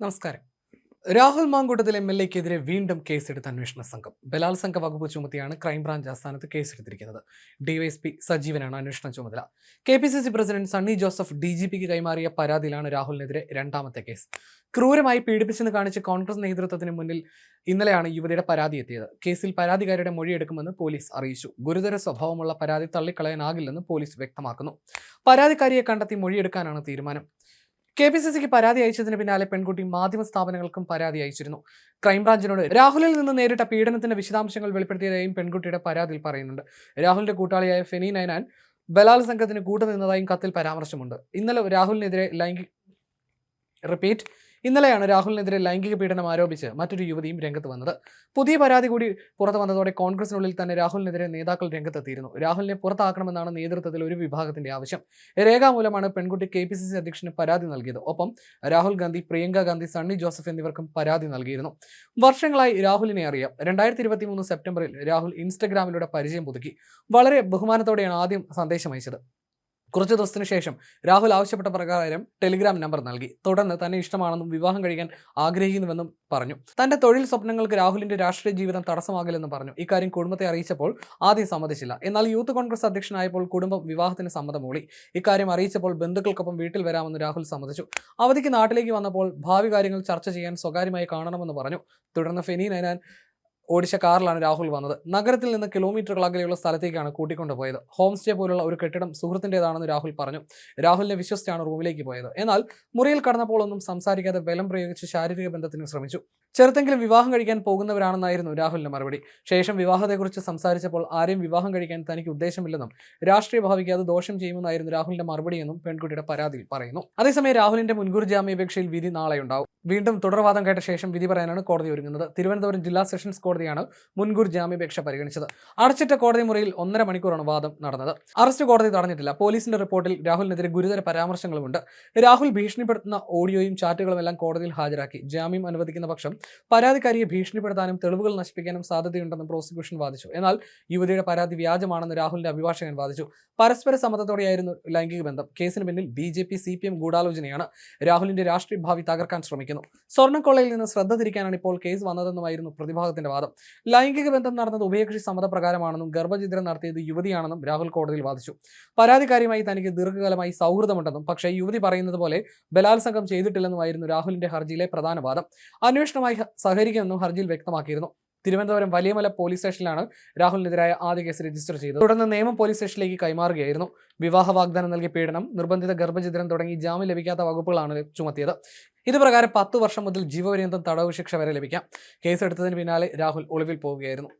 നമസ്കാരം. Rahul Mamkootathil M L എക്കെതിരെ വീണ്ടും കേസെടുത്ത അന്വേഷണ സംഘം. ബലാത്സംഗ വകുപ്പ് ചുമത്തിയാണ് ക്രൈംബ്രാഞ്ച് ആസ്ഥാനത്ത് കേസെടുത്തിരിക്കുന്നത്. ഡിവൈഎസ്പി സജീവനാണ് അന്വേഷണ ചുമതല. K P C C president Sunny Joseph D G പിക്ക് കൈമാറിയ പരാതിയിലാണ് രാഹുലിനെതിരെ രണ്ടാമത്തെ കേസ്. ക്രൂരമായി പീഡിപ്പിച്ചെന്ന് കാണിച്ച് കോൺഗ്രസ് നേതൃത്വത്തിന് മുന്നിൽ ഇന്നലെയാണ് യുവതിയുടെ പരാതി എത്തിയത്. കേസിൽ പരാതിക്കാരുടെ മൊഴിയെടുക്കുമെന്ന് പോലീസ് അറിയിച്ചു. ഗുരുതര സ്വഭാവമുള്ള പരാതി തള്ളിക്കളയാനാകില്ലെന്ന് പോലീസ് വ്യക്തമാക്കുന്നു. പരാതിക്കാരിയെ കണ്ടെത്തി മൊഴിയെടുക്കാനാണ് തീരുമാനം. കെ പി സി സിക്ക് പരാതി അയച്ചതിന് പിന്നാലെ പെൺകുട്ടി മാധ്യമ സ്ഥാപനങ്ങൾക്കും പരാതി അയച്ചിരുന്നു. ക്രൈംബ്രാഞ്ചിനോട് രാഹുലിൽ നിന്ന് നേരിട്ട പീഡനത്തിന്റെ വിശദാംശങ്ങൾ വെളിപ്പെടുത്തിയതായും പെൺകുട്ടിയുടെ പരാതിയിൽ പറയുന്നുണ്ട്. രാഹുലിന്റെ കൂട്ടാളിയായ ഫെനി നൈനാൻ ബലാത്സംഗത്തിന് കൂട്ടുനിന്നതായും കത്തിൽ പരാമർശമുണ്ട്. ഇന്നലെ രാഹുലിനെതിരെ ലൈംഗിക റിപ്പീറ്റ് ഇന്നലെയാണ് രാഹുലിനെതിരെ ലൈംഗിക പീഡനം ആരോപിച്ച് മറ്റൊരു യുവതിയും രംഗത്ത് വന്നത്. പുതിയ പരാതി കൂടി പുറത്തു വന്നതോടെ കോൺഗ്രസിനുള്ളിൽ തന്നെ രാഹുലിനെതിരെ നേതാക്കൾ രംഗത്തെത്തിയിരുന്നു. രാഹുലിനെ പുറത്താക്കണമെന്നാണ് നേതൃത്വത്തിൽ ഒരു വിഭാഗത്തിന്റെ ആവശ്യം. രേഖാമൂലമാണ് പെൺകുട്ടി കെ പി സി സി അധ്യക്ഷന് പരാതി നൽകിയത്. ഒപ്പം രാഹുൽ ഗാന്ധി പ്രിയങ്ക ഗാന്ധി സണ്ണി ജോസഫ് എന്നിവർക്കും പരാതി നൽകിയിരുന്നു. വർഷങ്ങളായി രാഹുലിനെ അറിയാം. രണ്ടായിരത്തി ഇരുപത്തി മൂന്ന് സെപ്റ്റംബറിൽ രാഹുൽ ഇൻസ്റ്റഗ്രാമിലൂടെ പരിചയം പുതുക്കി. വളരെ ബഹുമാനത്തോടെയാണ് ആദ്യം സന്ദേശം അയച്ചത്. കുറച്ച് ദിവസത്തിന് ശേഷം രാഹുൽ ആവശ്യപ്പെട്ട പ്രകാരം ടെലിഗ്രാം നമ്പർ നൽകി. തുടർന്ന് തന്നെ ഇഷ്ടമാണെന്നും വിവാഹം കഴിക്കാൻ ആഗ്രഹിക്കുന്നുവെന്നും പറഞ്ഞു. തന്റെ തൊഴിൽ സ്വപ്നങ്ങൾക്ക് രാഹുലിന്റെ രാഷ്ട്രീയ ജീവിതം തടസ്സമാകില്ലെന്നും പറഞ്ഞു. ഇക്കാര്യം കുടുംബത്തെ അറിയിച്ചപ്പോൾ ആദ്യം സമ്മതിച്ചില്ല. എന്നാൽ യൂത്ത് കോൺഗ്രസ് അധ്യക്ഷനായപ്പോൾ കുടുംബം വിവാഹത്തിന് സമ്മതം മൂളി. ഇക്കാര്യം അറിയിച്ചപ്പോൾ ബന്ധുക്കൾക്കൊപ്പം വീട്ടിൽ വരാമെന്ന് രാഹുൽ സമ്മതിച്ചു. അവധിക്ക് നാട്ടിലേക്ക് വന്നപ്പോൾ ഭാവി കാര്യങ്ങൾ ചർച്ച ചെയ്യാൻ സ്വകാര്യമായി കാണണമെന്ന് പറഞ്ഞു. തുടർന്ന് ഫെനി നൈനാൻ ഓടിച്ച കാറിലാണ് രാഹുൽ വന്നത്. നഗരത്തിൽ നിന്ന് കിലോമീറ്ററുകൾ അകലെയുള്ള സ്ഥലത്തേക്കാണ് കൂട്ടിക്കൊണ്ടുപോയത്. ഹോം സ്റ്റേ പോലുള്ള ഒരു കെട്ടിടം സുഹൃത്തിന്റെതാണെന്ന് രാഹുൽ പറഞ്ഞു. രാഹുലിനെ വിശ്വസിച്ചാണ് റൂമിലേക്ക് പോയത്. എന്നാൽ മുറിയിൽ കടന്നപ്പോൾ ഒന്നും സംസാരിക്കാതെ ബലം പ്രയോഗിച്ച് ശാരീരിക ബന്ധത്തിന് ശ്രമിച്ചു. ചെറുത്തെങ്കിലും വിവാഹം കഴിക്കാൻ പോകുന്നവരാണെന്നായിരുന്നു രാഹുലിന്റെ മറുപടി. ശേഷം വിവാഹത്തെക്കുറിച്ച് സംസാരിച്ചപ്പോൾ ആരെയും വിവാഹം കഴിക്കാൻ തനിക്ക് ഉദ്ദേശമില്ലെന്നും രാഷ്ട്രീയ ഭാവിക്ക് അത് ദോഷം ചെയ്യുമെന്നായിരുന്നു രാഹുലിന്റെ മറുപടിയെന്നും പെൺകുട്ടിയുടെ പരാതിയിൽ പറയുന്നു. അതേസമയം രാഹുലിന്റെ മുൻകൂർ ജാമ്യാപേക്ഷയിൽ വിധി നാളെയുണ്ടാവും. വീണ്ടും തുടർവാദം കേട്ട ശേഷം വിധി പറയാനാണ് കോടതി ഒരുങ്ങുന്നത്. തിരുവനന്തപുരം ജില്ലാ സെഷൻസ് കോടതിയാണ് മുൻകൂർ ജാമ്യാപേക്ഷ പരിഗണിച്ചത്. അടച്ചിട്ട കോടതി മുറിയിൽ ഒന്നര മണിക്കൂറാണ് വാദം നടന്നത്. അറസ്റ്റ് കോടതി തടഞ്ഞിട്ടില്ല. പോലീസിന്റെ റിപ്പോർട്ടിൽ രാഹുലിനെതിരെ ഗുരുതര പരാമർശങ്ങളുമുണ്ട്. രാഹുൽ ഭീഷണിപ്പെടുത്തുന്ന ഓഡിയോയും ചാറ്റുകളും എല്ലാം കോടതിയിൽ ഹാജരാക്കി. ജാമ്യം അനുവദിക്കുന്ന പക്ഷം പരാതിക്കാരിയെ ഭീഷണിപ്പെടുത്താനും തെളിവുകൾ നശിപ്പിക്കാനും സാധ്യതയുണ്ടെന്ന് പ്രോസിക്യൂഷൻ വാദിച്ചു. എന്നാൽ യുവതിയുടെ പരാതി വ്യാജമാണെന്ന് രാഹുലിന്റെ അഭിഭാഷകൻ വാദിച്ചു. പരസ്പര സമ്മതത്തോടെയായിരുന്നു ലൈംഗിക ബന്ധം. കേസിന് പിന്നിൽ B J P C P M ഗൂഢാലോചനയാണ്. രാഹുലിന്റെ രാഷ്ട്രീയ ഭാവി തകർക്കാൻ ശ്രമിക്കുന്നു സ്വർണക്കൊള്ളയിൽ നിന്ന് ശ്രദ്ധ തിരിക്കാനാണ് ഇപ്പോൾ കേസ് വന്നതെന്നുമായിരുന്നു പ്രതിഭാഗത്തിന്റെ വാദം. ലൈംഗിക ബന്ധം നടന്നത് ഉഭയകക്ഷി സമ്മതപ്രകാരമാണെന്നും ഗർഭചിത്രം നടത്തിയത് യുവതിയാണെന്നും രാഹുൽ കോടതിയിൽ വാദിച്ചു. പരാതിക്കാരിയുമായി തനിക്ക് ദീർഘകാലമായി സൗഹൃദമുണ്ടെന്നും പക്ഷേ യുവതി പറയുന്നത് പോലെ ബലാത്സംഗം ചെയ്തിട്ടില്ലെന്നുമായിരുന്നു രാഹുലിന്റെ ഹർജിയിലെ പ്രധാന വാദം. അന്വേഷണമായി സഹകരിക്കുമെന്നും ഹർജിയിൽ വ്യക്തമാക്കിയിരുന്നു. തിരുവനന്തപുരം വലിയമല പോലീസ് സ്റ്റേഷനിലാണ് രാഹുലിനെതിരായ ആദ്യ കേസ് രജിസ്റ്റർ ചെയ്തത്. തുടർന്ന് നിയമം പോലീസ് സ്റ്റേഷനിലേക്ക് കൈമാറുകയായിരുന്നു. വിവാഹ വാഗ്ദാനം നൽകിയ പീഡനം നിർബന്ധിത ഗർഭചിത്രം തുടങ്ങി ജാമ്യം ലഭിക്കാത്ത വകുപ്പുകളാണ് ചുമത്തിയത്. ഇത് പ്രകാരം പത്ത് വർഷം മുതൽ ജീവപര്യന്തം തടവ് ശിക്ഷ വരെ ലഭിക്കാം. കേസെടുത്തതിന് പിന്നാലെ രാഹുൽ ഒളിവിൽ പോവുകയായിരുന്നു.